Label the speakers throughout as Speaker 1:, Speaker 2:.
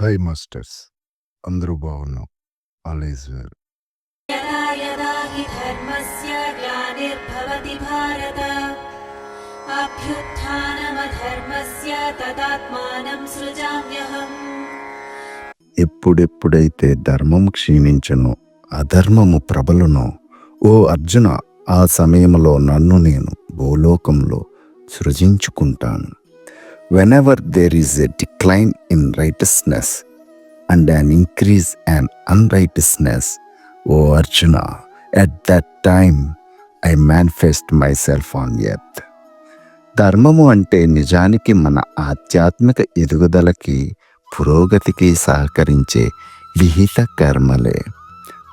Speaker 1: Hi masters అందరూ బాగున్నాం.
Speaker 2: Always వేరు
Speaker 1: ఎప్పుడెప్పుడైతే ధర్మం క్షీణించను అధర్మము ప్రబలునో ఓ అర్జున ఆ సమయంలో నన్ను నేను భూలోకంలో సృజించుకుంటాను. Whenever there is a decline in righteousness and an increase and unrighteousness o Arjuna at that time I manifest myself on earth ధర్మము అంటే నిజానికి మన ఆధ్యాత్మిక ఎదుగుదలకి పురోగతికి సహకరించే విహిత కర్మలే.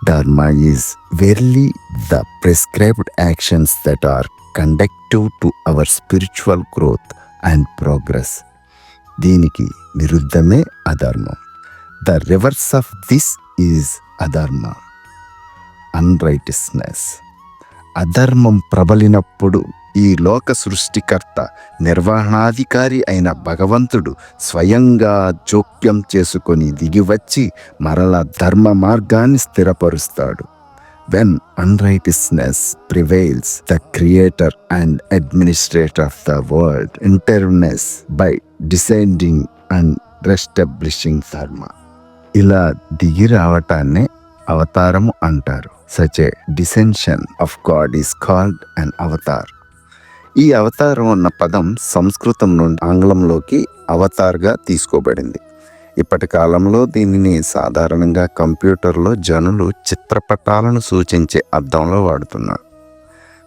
Speaker 1: Dharma is verily the prescribed actions that are conducive to our spiritual growth and progress దీనికి విరుద్ధమే అధర్మం. The reverse of this is adharma unrighteousness అధర్మం ప్రబలినప్పుడు ఈ లోక సృష్టికర్త నిర్వహణాధికారి అయిన భగవంతుడు స్వయంగా జోక్యం చేసుకొని దిగివచ్చి మరల ధర్మ మార్గాన్ని స్థిరపరుస్తాడు. When unrighteousness prevails the creator and administrator of the world intervenes by descending and reestablishing dharma ఇలా దిగి రావటాన్నే అవతారము అంటారు. Such a descension of God is called an avatar ఈ అవతారం అన్న పదం సంస్కృతం నుండి ఆంగ్లంలోకి అవతార్గా తీసుకోబడింది. ఇప్పటి కాలంలో దీనిని సాధారణంగా కంప్యూటర్లో జనులు చిత్రపటాలను సూచించే అర్థంలో వాడుతున్నారు.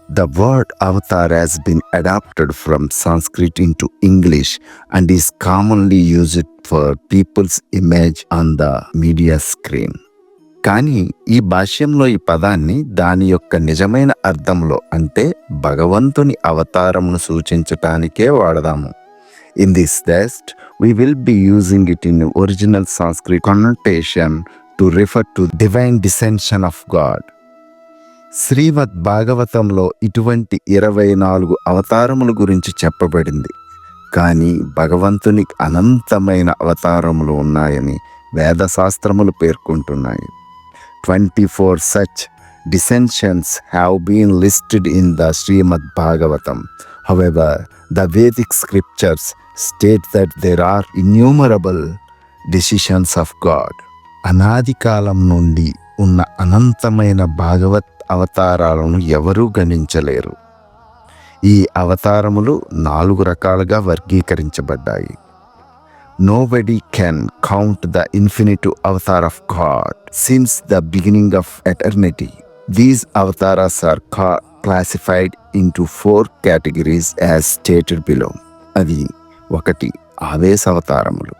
Speaker 1: The word avatar has been adapted from Sanskrit into English and is commonly used for people's image on the media screen కానీ ఈ భాష్యంలో ఈ పదాన్ని దాని యొక్క నిజమైన అర్థంలో అంటే భగవంతుని అవతారమును సూచించటానికే వాడదాము. In this text we will be using it in original Sanskrit connotation to refer to divine descension of God శ్రీమద్ భాగవతంలో ఇటువంటి ఇరవై నాలుగు అవతారముల గురించి చెప్పబడింది. కానీ భగవంతునికి అనంతమైన అవతారములు ఉన్నాయని వేదశాస్త్రములు పేర్కొంటున్నాయి. Twenty four such descensions have been listed in the Shrimad Bhagavatam. However the Vedic scriptures state that there are innumerable descensions of God అనాది కాలం నుండి ఉన్న అనంతమైన భాగవత్ అవతారాలను ఎవరూ గణించలేరు. ఈ అవతారములు నాలుగు రకాలుగా వర్గీకరించబడ్డాయి. Nobody can count the infinite avatar of God since the beginning of eternity these avatars are కా classified in four categories as stated below అది ఒకటి ఆవేశ అవతారములు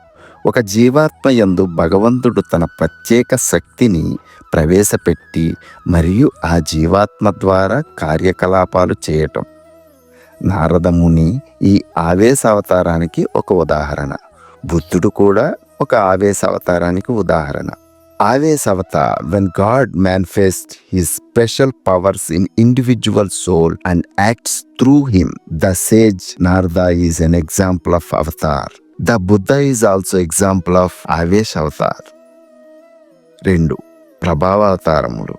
Speaker 1: ఒక జీవాత్మ యందు భగవంతుడు తన ప్రత్యేక శక్తిని ప్రవేశపెట్టి మరియు ఆ జీవాత్మ ద్వారా కార్యకలాపాలు చేయటం. నారదముని ఈ ఆవేశ అవతారానికి ఒక ఉదాహరణ. బుద్ధుడు కూడా ఒక ఆవేశ అవతారానికి ఉదాహరణ. Avesha avatar when God manifest his special powers in individual soul and acts through him the sage Narada is an example of avatar the Buddha is also example of avesha avatar రెండు ప్రభావ అవతారములు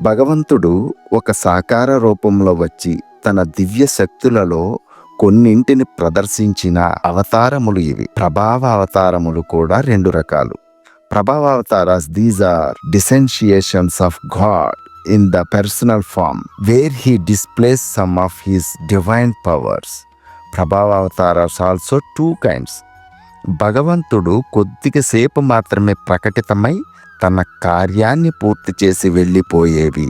Speaker 1: భగవంతుడు ఒక సాకార రూపంలో వచ్చి తన దివ్య శక్తులలో కొన్నింటిని ప్రదర్శించిన అవతారములు ఇవి. ప్రభావ అవతారములు కూడా రెండు రకాలు. ప్రభావ these are descensions of God in the personal form where he displays some of his divine powers ప్రభావ అవతారాస్ ఆల్సో టూ కైండ్స్ భగవంతుడు కొద్దిగా సేపు మాత్రమే ప్రకటితమై తన కార్యాన్ని పూర్తి చేసి వెళ్ళిపోయేవి.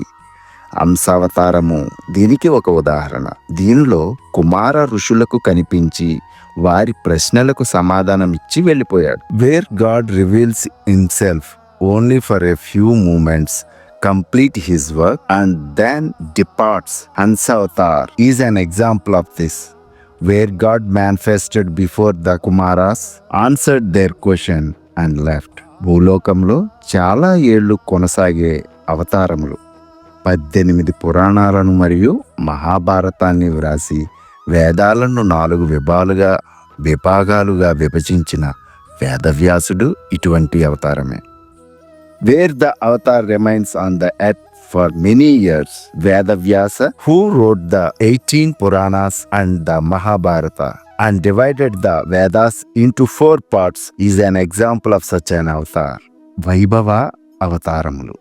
Speaker 1: అంశావతారము దీనికి ఒక ఉదాహరణ. దీనిలో కుమార ఋషులకు కనిపించి వారి ప్రశ్నలకు సమాధానం ఇచ్చి వెళ్ళిపోయాడు. Where God reveals himself only for a few moments complete his work and then departs Hansavatar is an example of this where God manifested before the Kumaras answered their question and left భూలోకంలో చాలా ఏళ్ళు కొనసాగే అవతారములు. పద్దెనిమిది పురాణాలను మరియు మహాభారతాన్ని వ్రాసి వేదాలను నాలుగు విభాలుగా విభాగాలుగా విభజించిన వేదవ్యాసుడు ఇటువంటి అవతారమే. Where the avatar remains on the earth for many years Vedavyasa who wrote the eighteen Puranas and the Mahabharata and divided the Vedas into four parts is an example of such an avatar వైభవ అవతారములు.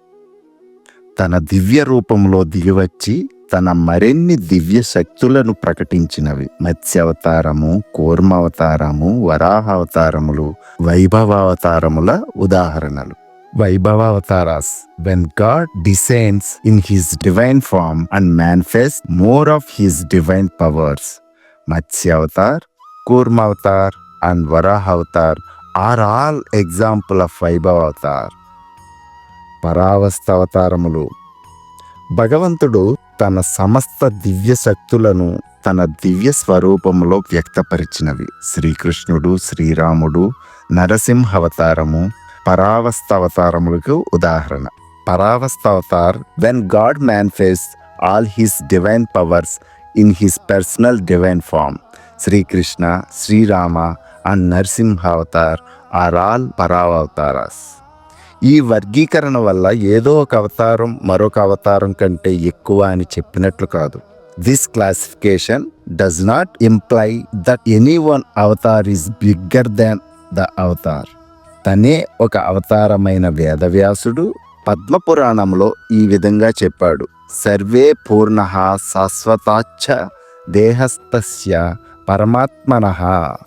Speaker 1: తన దివ్య రూపంలో దిగివచ్చి తన మరిన్ని దివ్య శక్తులను ప్రకటించినవి. మత్స్యావతారము కూర్మావతారము అవతారము వరాహ అవతారములు వైభవ అవతారముల ఉదాహరణలు. Vaibhavavataras when God descends in his divine form and manifest more of his divine powers Matsyavatar Kurmavatar and Varahavatar are all example of vaibhava avatar పరావస్థ అవతారములు భగవంతుడు తన సమస్త దివ్య శక్తులను తన దివ్య స్వరూపములో వ్యక్తపరిచినవి శ్రీకృష్ణుడు శ్రీరాముడు నరసింహ అవతారము అవతారములకు ఉదాహరణ. Paravasthavatar when God manifest all his divine powers in his personal divine form Shri Krishna Shri Rama and Narasimha avatar are all Paravataras. ఈ వర్గీకరణ వల్ల ఏదో ఒక అవతారం మరొక అవతారం కంటే ఎక్కువ అని చెప్పినట్లు కాదు. This classification does not imply that any one avatar is bigger than the avatar తనే ఒక అవతారమైన వేదవ్యాసుడు పద్మపురాణంలో ఈ విధంగా చెప్పాడు. సర్వే పూర్ణ శాశ్వతాచ్చ దేహస్థస్య పరమాత్మన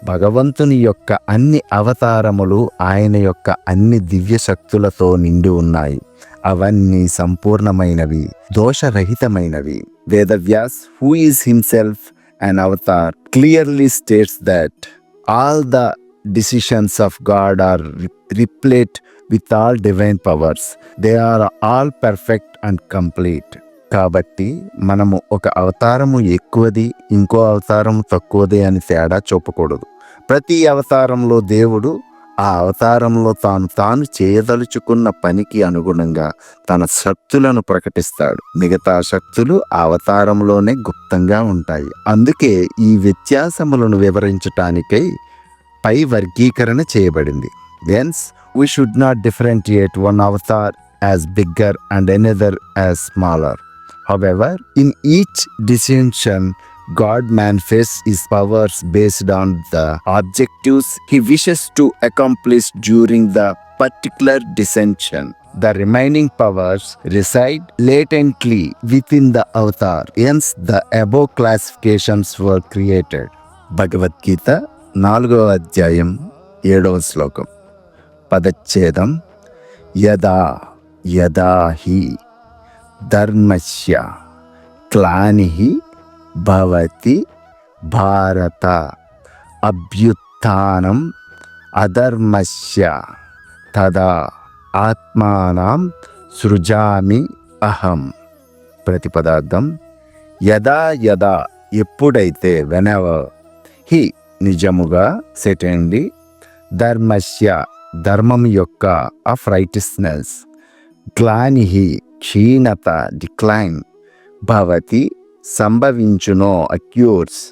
Speaker 1: భగవంతుని యొక్క అన్ని అవతారములు ఆయన యొక్క అన్ని దివ్య శక్తులతో నిండి ఉన్నాయి. అవన్నీ సంపూర్ణమైనవి దోషరహితమైనవి. Vedvyas who is himself and avatar clearly states that all the descensions of God are replete with all divine powers they are all perfect and complete కాబట్టి మనము ఒక అవతారము ఎక్కువది ఇంకో అవతారం తక్కువది అని తేడా చూపకూడదు. ప్రతి అవతారంలో దేవుడు ఆ అవతారంలో తాను తాను చేయదలుచుకున్న పనికి అనుగుణంగా తన శక్తులను ప్రకటిస్తాడు. మిగతా శక్తులు ఆ అవతారంలోనే గుప్తంగా ఉంటాయి. అందుకే ఈ వ్యత్యాసములను వివరించటానికై పై వర్గీకరణ చేయబడింది. Whence we should not differentiate one avatar as bigger and another as smaller However, in each distinction, God manifests his powers based on the objectives he wishes to accomplish during the particular dissension. The remaining powers reside latently within the avatar. Hence, the above classifications were created. Bhagavad Gita నాలుగవ అధ్యాయం ఏడవ శ్లోకం పదచ్ఛేదం యదా యదా హి ధర్మస్య క్లాని భవతి భారత అభ్యుత్నం అధర్మస్య తదా ఆత్మానం సృజామి అహం ప్రతిపదార్థం యదా యదా ఎప్పుడైతే వెనెవర్ హి నిజముగా సెటండి ధర్మస్య ధర్మం యొక్క ఆఫ్ రైటిస్నెస్ గ్లానిహి క్షీణత డిక్లైన్ భవతి సంభవించునో అక్యూర్స్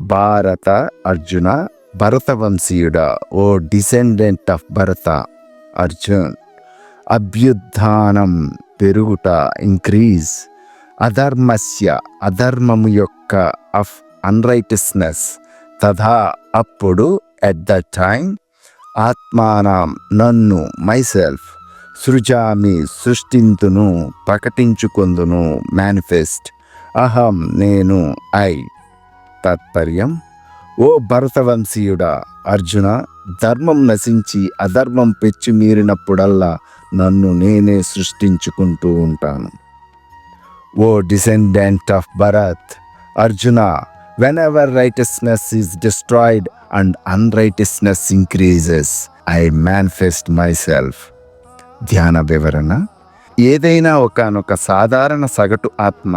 Speaker 1: Bharata Arjuna భరతవంశీయుడ O descendant of Bharata Arjun. అభ్యుత్థానం పెరుగుట ఇంక్రీజ్ అధర్మస్య అధర్మము యొక్క ఆఫ్ అన్రైటిస్నెస్ తథా అప్పుడు ఎట్ ద టైం ఆత్మానం నన్ను మైసెల్ఫ్ సృజామి సృష్టింతును ప్రకటించుకొందును మేనిఫెస్ట్ అహం నేను ఐ. తాత్పర్యం. ఓ భరతవంశీయుడా అర్జున ధర్మం నశించి అధర్మం పెచ్చుమీరినప్పుడల్లా నన్ను నేనే సృష్టించుకుంటూ ఉంటాను. O descendant of Bharat Arjuna whenever righteousness is destroyed and unrighteousness increases I manifest myself ధ్యాన వివరణ. ఏదైనా ఒకనొక సాధారణ సగటు ఆత్మ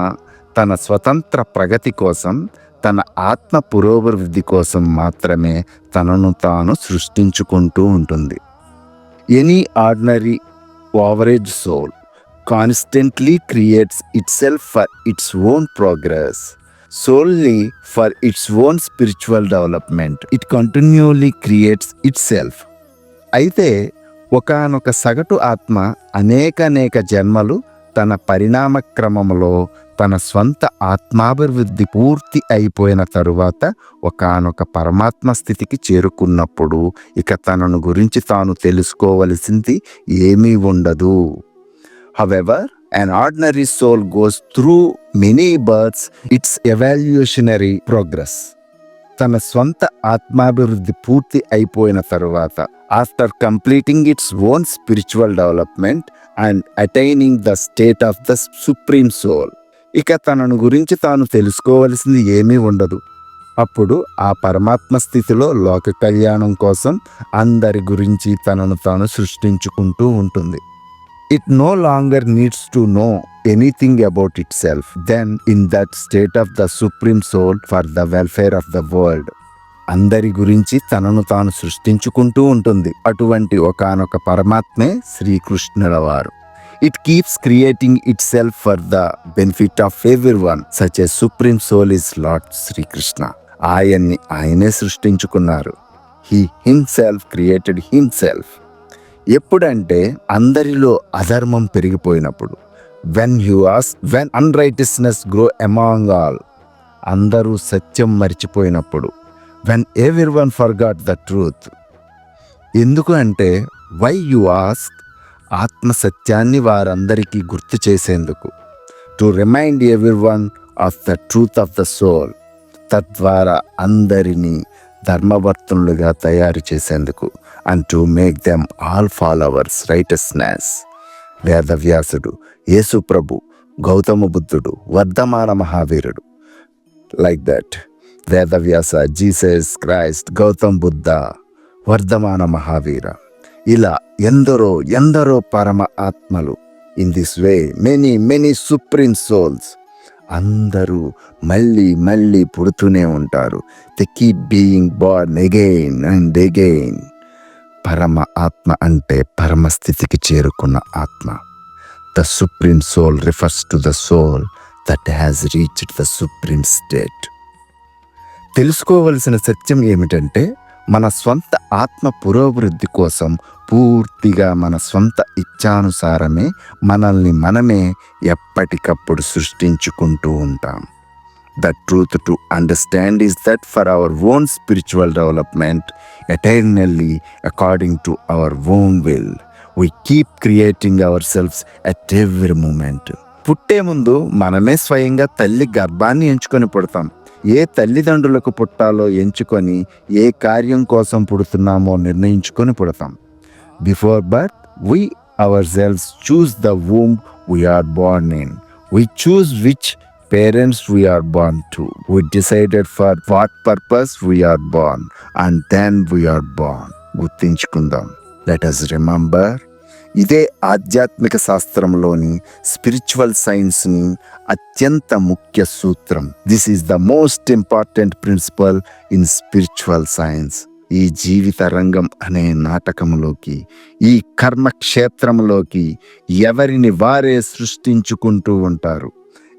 Speaker 1: తన స్వతంత్ర ప్రగతి కోసం తన ఆత్మ పురోభివృద్ధి కోసం మాత్రమే తనను తాను సృష్టించుకుంటూ ఉంటుంది. Any ordinary average soul constantly creates itself for its own progress solely for its own spiritual development it continuously creates itself అయితే ఒకానొక సగటు ఆత్మ అనేకనేక జన్మలు తన పరిణామ క్రమంలో తన స్వంత ఆత్మాభివృద్ధి పూర్తి అయిపోయిన తరువాత ఒకానొక పరమాత్మ స్థితికి చేరుకున్నప్పుడు ఇక తనను గురించి తాను తెలుసుకోవలసింది ఏమీ ఉండదు. However an ordinary soul goes through many births its evolutionary progress. తన స్వంత ఆత్మాభివృద్ధి పూర్తి అయిపోయిన తరువాత after completing its own spiritual development and attaining the state of the supreme soul ఇక తనను గురించి తాను తెలుసుకోవలసింది ఏమీ ఉండదు. అప్పుడు ఆ పరమాత్మ స్థితిలో లోక కళ్యాణం కోసం అందరి గురించి తనను తాను సృష్టించుకుంటూ ఉంటుంది. It no longer needs to know anything about itself then in that state of the supreme soul for the welfare of the world అందరి గురించి తనను తాను సృష్టించుకుంటూ ఉంటుంది. అటువంటి ఒకానొక పరమాత్మే శ్రీకృష్ణుల వారు it keeps creating itself for the benefit of everyone such a supreme soul is lord Shri Krishna ఆయన్ని ఆయనే సృష్టించుకున్నారు. హీ హిమ్సెల్ఫ్ క్రియేటెడ్ హిమ్సెల్ఫ్ ఎప్పుడంటే అందరిలో అధర్మం పెరిగిపోయినప్పుడు. When you when unrighteousness grow among all అందరూ సత్యం మర్చిపోయినప్పుడు. When everyone forgot the truth ఎందుకు అంటే వై యు ఆస్క్ ఆత్మ సత్యాన్ని వారందరికీ గుర్తు చేసేందుకు. To remind everyone of the truth of the soul తద్వారా అందరినీ ధర్మవర్తనులుగా తయారు చేసేందుకు. And to make them all followers righteousness వేదవ్యాసుడు యేసు ప్రభు గౌతమ బుద్ధుడు వర్ధమాన మహావీరుడు. Like that Vedavyasa Jesus Christ Gautam Buddha Vardhamana Mahavira. ఇలా ఎందరో ఎందరో పరమ ఆత్మలు in this way many many supreme souls అందరూ మళ్ళీ మళ్ళీ పుడుతూనే ఉంటారు. They keep being born again and again పరమ ఆత్మ అంటే పరమ స్థితికి చేరుకున్న ఆత్మ. The supreme soul refers to the soul that has reached the supreme state తెలుసుకోవలసిన సత్యం ఏమిటంటే మన స్వంత ఆత్మ పురోభివృద్ధి కోసం పూర్తిగా మన స్వంత ఇచ్ఛానుసారమే మనల్ని మనమే ఎప్పటికప్పుడు సృష్టించుకుంటూ ఉంటాం. The truth to understand is that for our own spiritual development eternally according to our own will we keep creating ourselves at every moment పుట్టే ముందు మనమే స్వయంగా తల్లి గర్భాన్ని ఎంచుకొని పుడతాం. ఏ తల్లిదండ్రులకు పుట్టాలో ఎంచుకొని ఏ కార్యం కోసం పుడుతున్నామో నిర్ణయించుకొని పుడతాం. Before birth we ourselves choose the womb we're born in we choose which parents we're born to we decided for what purpose we're born and then we're born గుర్తించుకుందాం. Let us remember ఇదే ఆధ్యాత్మిక శాస్త్రంలోని spiritual సైన్స్ని అత్యంత ముఖ్య సూత్రం. This is the most important principle in spiritual science. ఈ జీవిత రంగం అనే నాటకంలోకి ఈ కర్మక్షేత్రంలోకి ఎవరిని వారే సృష్టించుకుంటూ ఉంటారు?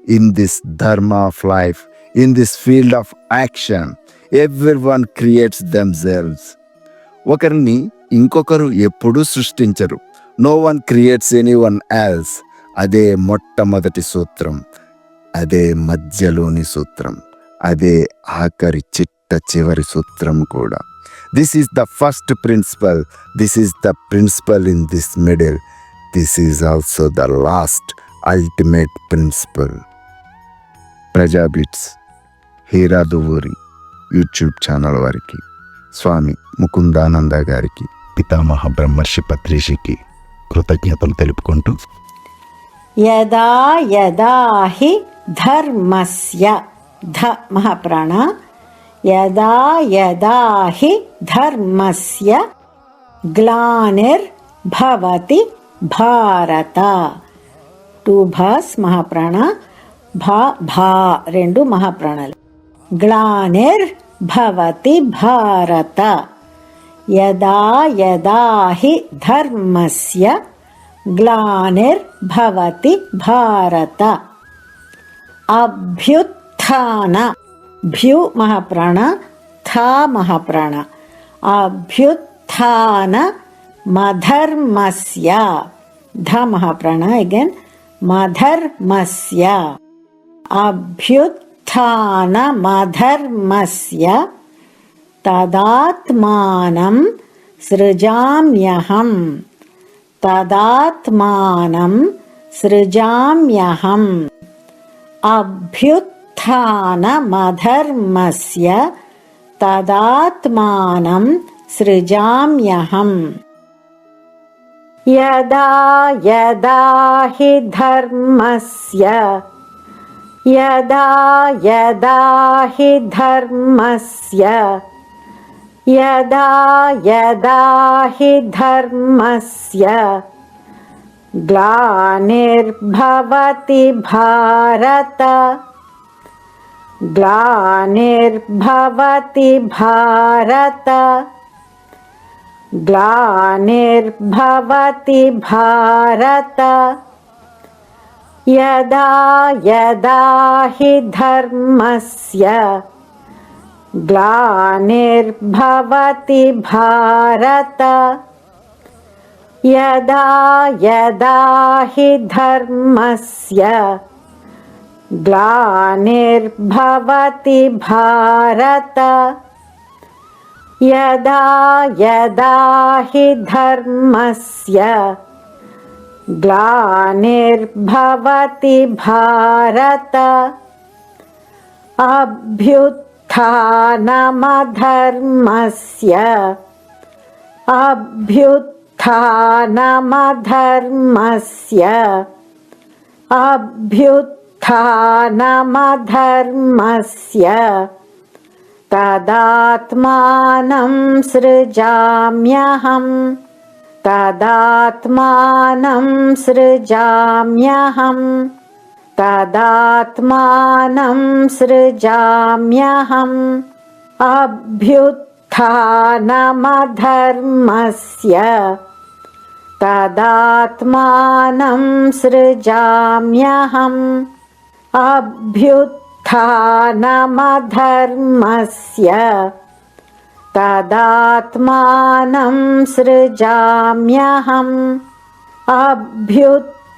Speaker 1: In this dharma of life in this field of action everyone creates themselves ఒకరిని ఇంకొకరు ఎప్పుడూ సృష్టించరు. No one creates anyone else అదే మొట్టమొదటి సూత్రం. అదే మధ్యలోని సూత్రం. అదే ఆఖరి చిట్ట చివరి సూత్రం కూడా. This is the first principle this is the principle in this middle this is also the last ultimate principle ప్రజాబిట్స్ Heera Duvvuri YouTube channel వారికి స్వామి ముకుందానంద గారికి పితామహ బ్రహ్మర్షి పత్రిషికి కృతజ్ఞతలు తెలుపుకుంటూ
Speaker 3: యదా యదా హి ధర్మస్య ధ మహాప్రాణ. యదా యదా హి ధర్మస్య గ్లానిర్భవతి భారత. టూ భాస్ మహాప్రాణ భా భా రెండు మహాప్రాణాలు. గ్లానిర్భవతి భారత. యదా యదా హి ధర్మస్య గ్లానిర్భవతి భారత అభ్యుత్థాన భ్యు మహాప్రాణ థా మహాప్రాణ అభ్యుత్థాన మధర్మస్య ధ మహాప్రాణ అగైన్ మధర్మస్య అభ్యుత్థానమధర్మస్య तदात्मानं सृजाम्यहम्। तदात्मानं सृजाम्यहम्। अभ्युत्थानमधर्मस्य तदात्मानं सृजाम्यहम्। यदा यदा हि धर्मस्य यदा यदा हि धर्मस्य यदा यदा हि धर्मस्य ग्लानिर्भवति भारत ग्लानिर्भवति भारत ग्लानिर्भवति भारत। यदा यदा हि धर्मस्य ग्लानिर्भवति भारत। यदा यदा हि धर्मस्य ग्लानिर्भवति भारत। यदा यदा हि धर्मस्य ग्लानिर्भवति भारत अभ्युत्थानमधर्मस्य। अभ्युत्थानमधर्मस्य। अभ्युत्थानमधर्मस्य। तदात्मानं सृजाम्यहम्। तदात्मानं सृजाम्यहम्। तदात्मानं सृजाम्यहम् अभ्युत्थानमधर्मस्य तदात्मानं सृजाम्यहम् अभ्युत्थानमधर्मस्य तदात्मानं सृजाम्यहम्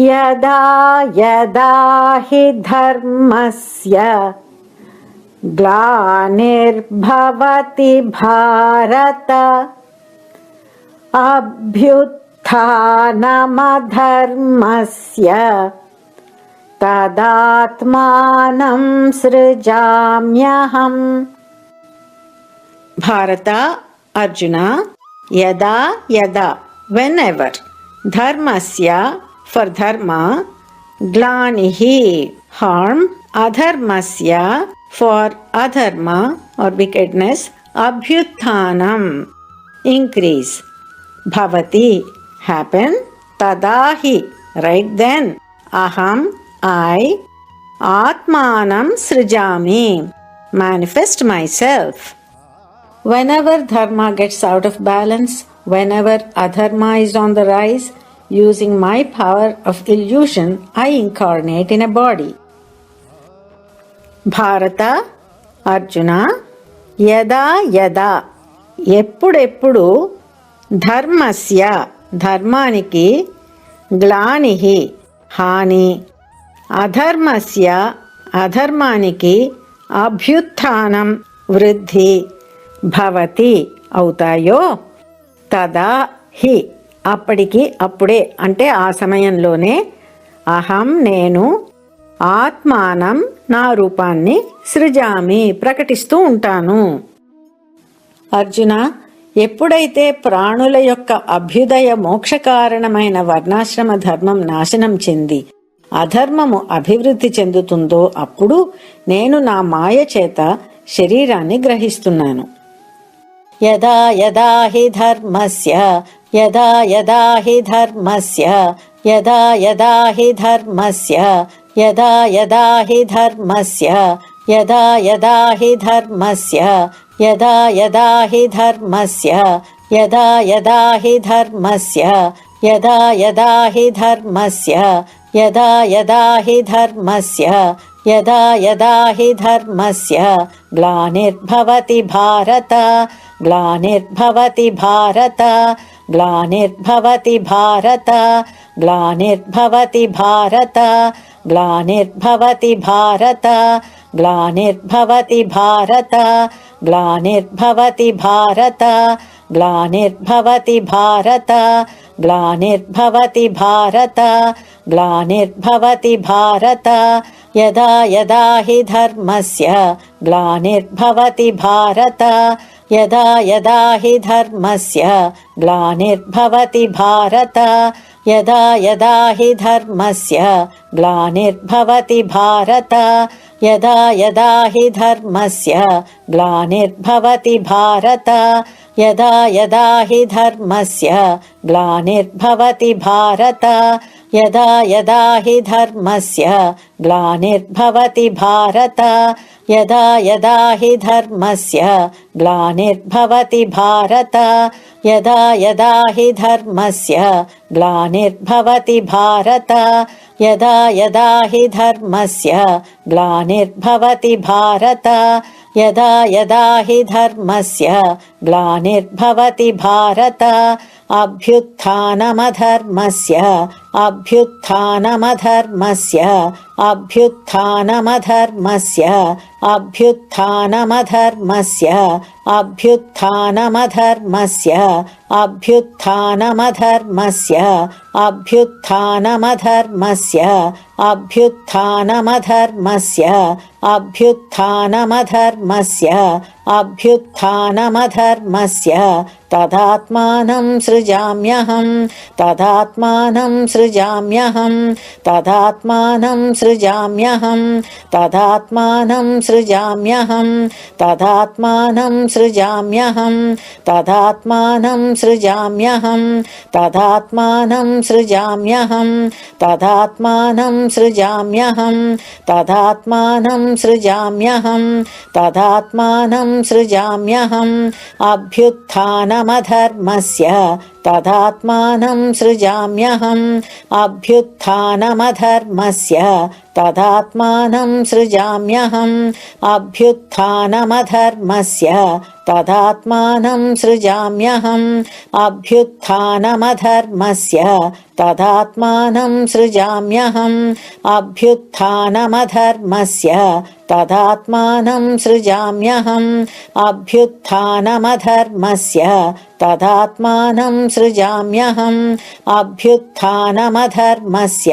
Speaker 3: यदा यदा हि धर्मस्य ग्लानिर्भवति भारत, अभ्युत्थानमधर्मस्य तदात्मानं सृजाम्यहम्। भारत, अर्जुन, यदा यदा वेन् एवर् धर्मस्य for dharma, glanihi, harm, adharmasya, for adharma or wickedness, abhyuthanam, increase, bhavati, happen, tadahi, right then, aham, I, atmanam srijami, manifest myself. Whenever dharma gets out of balance, whenever adharma is on the rise, using my power of illusion, I incarnate in a body. భారత అర్జున యదా యదా ఎప్పుడెప్పుడు ధర్మస్య ధర్మానికి గ్లాని హాని. అధర్మస్య అధర్మానికి అభ్యుత్థానం వృద్ధి భవతి అవుతాయో? తదా హి. అప్పటికి అప్పుడే అంటే ఆ సమయంలోనే అహం నేను ఆత్మానం నా రూపాన్ని సృజామి ప్రకటిస్తూ ఉంటాను. అర్జున ఎప్పుడైతే ప్రాణుల యొక్క అభ్యుదయ మోక్ష కారణమైన వర్ణాశ్రమ ధర్మం నాశనం చెంది అధర్మము అభివృద్ధి చెందుతుందో అప్పుడు నేను నా మాయ చేత శరీరాన్ని గ్రహిస్తున్నాను. యదా యదా హి ధర్మస్య యదా యదా హి ధర్మస్య యదా యదా హి ధర్మస్య యదా యదా హి ధర్మస్య యదా యదా హి ధర్మస్య యదా యదా హి ధర్మస్య యదా యదా హి ధర్మస్య యదా యదా హి ధర్మస్య యదా యదా హి ధర్మస్య యదా యదా హి ధర్మస్య. గ్లానిర్భవతి భారత గ్లానిర్భవతి భారత గ్లానిర్భవతి భారత గ్లానిర్భవతి భారత గ్లానిర్భవతి భారత గ్లానిర్భవతి భారత గ్లానిర్భవతి భారత గ్లానిర్భవతి భారత గ్లానిర్భవతి భారత గ్లానిర్భవతి భారత యదా యదా హి ధర్మస్య గ్లానిర్భవతి భారత यदा यदा हि धर्मस्य ग्लानिर्भवति भारत यदा यदा हि धर्मस्य ग्लानिर्भवति भारत यदा यदा हि धर्मस्य ग्लानिर्भवति भारत यदा यदा हि धर्मस्य ग्लानिर्भवति भारत यदा यदा हि धर्मस्य ग्लानिर्भवति भारत यदा यदा हि धर्मस्य ग्लानिर्भवति भारत यदा यदा हि धर्मस्य ग्लानिर्भवति भारत यदा यदा हि धर्मस्य ग्लानिर्भवति भारत यदा यदा हि धर्मस्य ग्लानिर्भवति भारत अभ्युत्थानमधर्मस्य అభ్యుత్నమధర్మస్య అభ్యుత్నమధర్మస్య అభ్యుత్నమధర్మస్య అభ్యుత్నమధర్మస్య అభ్యుత్నమధర్మస్య అభ్యుత్నమధర్మస్య అభ్యుత్నమధర్మస్య అభ్యుత్నమధర్మస్య అభ్యుత్నమధర్మస్య తదాత్మానం సృజామ్యహం తదాత్మానం సృ सृजाम्यहम्। तदात्मानं सृजाम्यहम्। तदात्मानं सृजाम्यहम्। तदात्मानं सृजाम्यहम्। तदात्मानं सृजाम्यहम्। तदात्मानं सृजाम्यहम्। तदात्मानं सृजाम्यहम्। तदात्मानं सृजाम्यहम्। तदात्मानं सृजाम्यहम्। अभ्युत्थानमधर्मस्य तदात्मानं सृजाम्यहम् अभ्युत्थानमधर्मस्य तदात्मानं सृजाम्यहम् अभ्युत्थानमधर्मस्य तदात्मानं सृजाम्यहम् अभ्युत्थानमधर्मस्य तदात्मानं सृजाम्यहम् अभ्युत्थानमधर्मस्य तदात्मानं सृजाम्यहम् अभ्युत्थानमधर्मस्य तदात्मानं सृजाम्यहम् अभ्युत्थानमधर्मस्य